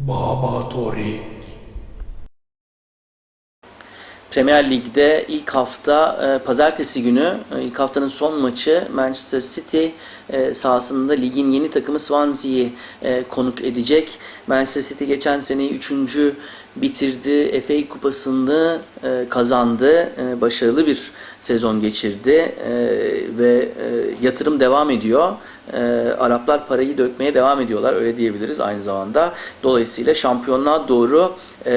Baba Torik. Premier Lig'de ilk hafta e, pazartesi günü e, ilk haftanın son maçı Manchester City e, sahasında ligin yeni takımı Swansea'yi konuk edecek. Manchester City geçen seneyi 3. bitirdi. FA Kupası'nı kazandı. Başarılı bir sezon geçirdi ve yatırım devam ediyor. Araplar parayı dökmeye devam ediyorlar öyle diyebiliriz aynı zamanda. Dolayısıyla şampiyonluğa doğru e,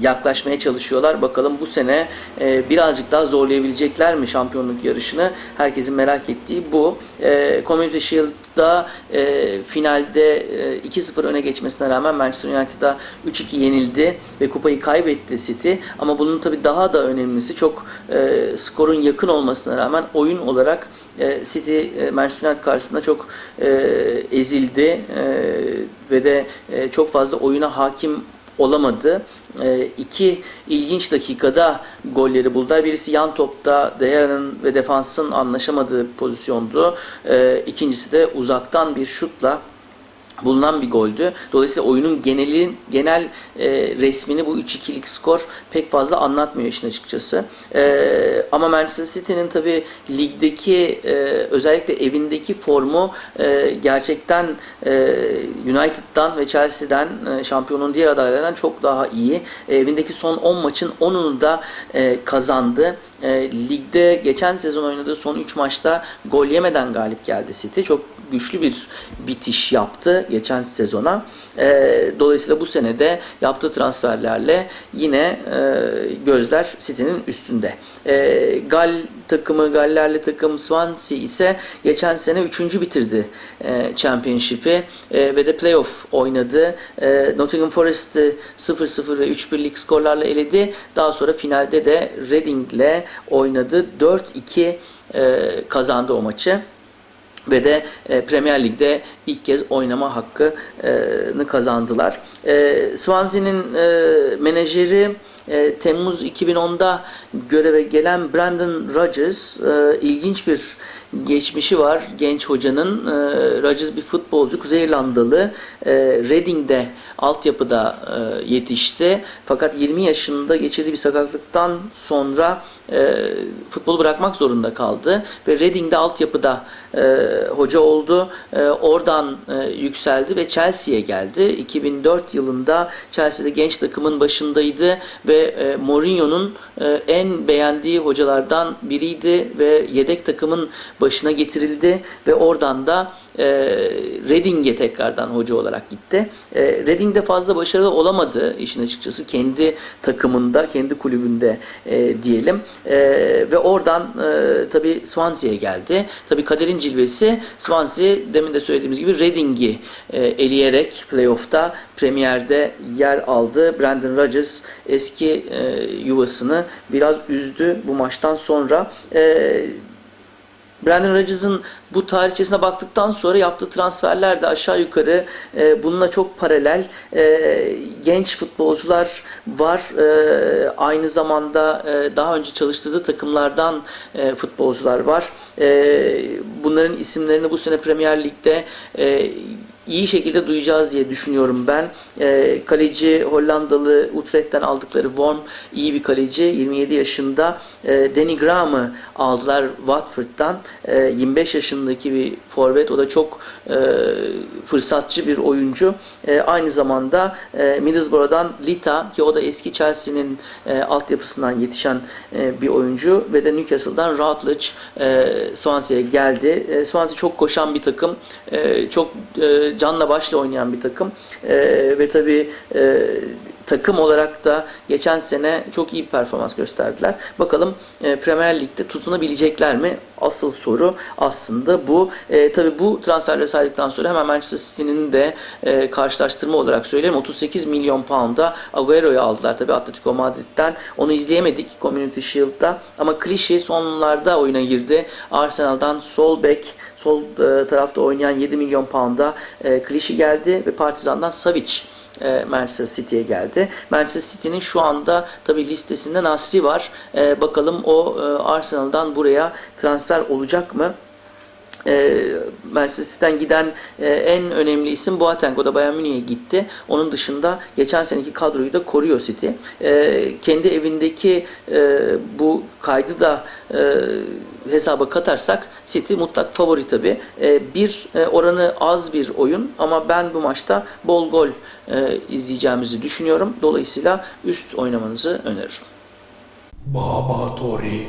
yaklaşmaya çalışıyorlar. Bakalım bu sene e, birazcık daha zorlayabilecekler mi şampiyonluk yarışını? Herkesin merak ettiği bu. E, Community Shield'da e, finalde e, 2-0 öne geçmesine rağmen Manchester United'a 3-2 yenildi ve kupayı kaybetti City. Ama bunun tabii daha da önemlisi çok e, skorun yakın olmasına rağmen oyun olarak e, City e, Manchester United karşısında çok e, ezildi e, ve de e, çok fazla oyuna hakim olamadı. E, iki ilginç dakikada golleri buldular. Birisi yan topta De Gea'nın ve defansın anlaşamadığı pozisyondu. E, ikincisi de uzaktan bir şutla bulunan bir goldü. Dolayısıyla oyunun genelin genel e, resmini bu 3-2'lik skor pek fazla anlatmıyor işin açıkçası. E, ama Manchester City'nin tabi ligdeki e, özellikle evindeki formu e, gerçekten e, United'dan ve Chelsea'den e, şampiyonun diğer adaylarından çok daha iyi. E, evindeki son 10 maçın 10'unu da e, kazandı. E, ligde geçen sezon oynadığı son 3 maçta gol yemeden galip geldi City. Çok güçlü bir bitiş yaptı geçen sezona. E, dolayısıyla bu senede yaptığı transferlerle yine e, gözler City'nin üstünde. E, Gal takımı, Gallerli takım Swansea ise geçen sene 3. bitirdi e, Championship'i e, ve de playoff oynadı. E, Nottingham Forest'ı 0-0 ve 3-1'lik skorlarla eledi. Daha sonra finalde de Reading'le oynadı. 4-2 e, kazandı o maçı ve de e, Premier Lig'de ilk kez oynama hakkını kazandılar. E, Swansea'nin e, menajeri e, Temmuz 2010'da göreve gelen Brandon Rodgers e, ilginç bir geçmişi var genç hocanın. E, Rodgers bir futbolcu, Kuzey İrlandalı. E, Reading'de altyapıda e, yetişti. Fakat 20 yaşında geçirdiği bir sakatlıktan sonra e, futbolu bırakmak zorunda kaldı ve Reading'de altyapıda e, hoca oldu. E, oradan e, yükseldi ve Chelsea'ye geldi. 2004 yılında Chelsea'de genç takımın başındaydı ve e, Mourinho'nun e, en beğendiği hocalardan biriydi ve yedek takımın başına getirildi ve oradan da e, Reading'e tekrardan hoca olarak gitti. E, Reading'de fazla başarılı olamadı işin açıkçası kendi takımında, kendi kulübünde e, diyelim. E, ve oradan e, tabi Swansea'ye geldi. Tabi kaderin cilvesi Swansea demin de söylediğimiz gibi Reading'i e, eleyerek playoff'ta Premier'de yer aldı. Brandon Rodgers eski e, yuvasını biraz üzdü bu maçtan sonra. E, Brandon Rodgers'ın bu tarihçesine baktıktan sonra yaptığı transferler de aşağı yukarı e, bununla çok paralel. E, genç futbolcular var. E, aynı zamanda e, daha önce çalıştırdığı takımlardan e, futbolcular var. E, bunların isimlerini bu sene Premier Lig'de e, iyi şekilde duyacağız diye düşünüyorum ben. E, kaleci Hollandalı Utrecht'ten aldıkları Worm iyi bir kaleci. 27 yaşında. E, Danny Graham'ı aldılar Watford'dan. E, 25 yaşındaki bir forvet. O da çok e, fırsatçı bir oyuncu. E, aynı zamanda e, Middlesbrough'dan Lita ki o da eski Chelsea'nin e, altyapısından yetişen e, bir oyuncu ve de Newcastle'dan Routledge e, Swansea'ya geldi. E, Swansea çok koşan bir takım. E, çok e, canla başla oynayan bir takım. E, ve tabii e, takım olarak da geçen sene çok iyi bir performans gösterdiler. Bakalım e, Premier Lig'de tutunabilecekler mi? Asıl soru aslında bu. E, tabii bu transferleri saydıktan sonra hemen Manchester City'nin de e, karşılaştırma olarak söyleyeyim. 38 milyon pound'a Agüero'yu aldılar tabii Atletico Madrid'den. Onu izleyemedik Community Shield'da ama Clichy sonlarda oyuna girdi. Arsenal'dan sol bek, sol e, tarafta oynayan 7 milyon pound'a e, Clichy geldi ve Partizan'dan Savic e, Manchester City'ye geldi. Manchester City'nin şu anda tabi listesinde Nasri var. E, bakalım o e, Arsenal'dan buraya transfer olacak mı? e, Manchester City'den giden e, en önemli isim Boateng. O da Bayern Münih'e gitti. Onun dışında geçen seneki kadroyu da koruyor City. E, kendi evindeki e, bu kaydı da e, hesaba katarsak City mutlak favori tabi. E, bir e, oranı az bir oyun ama ben bu maçta bol gol e, izleyeceğimizi düşünüyorum. Dolayısıyla üst oynamanızı öneririm. Baba Tori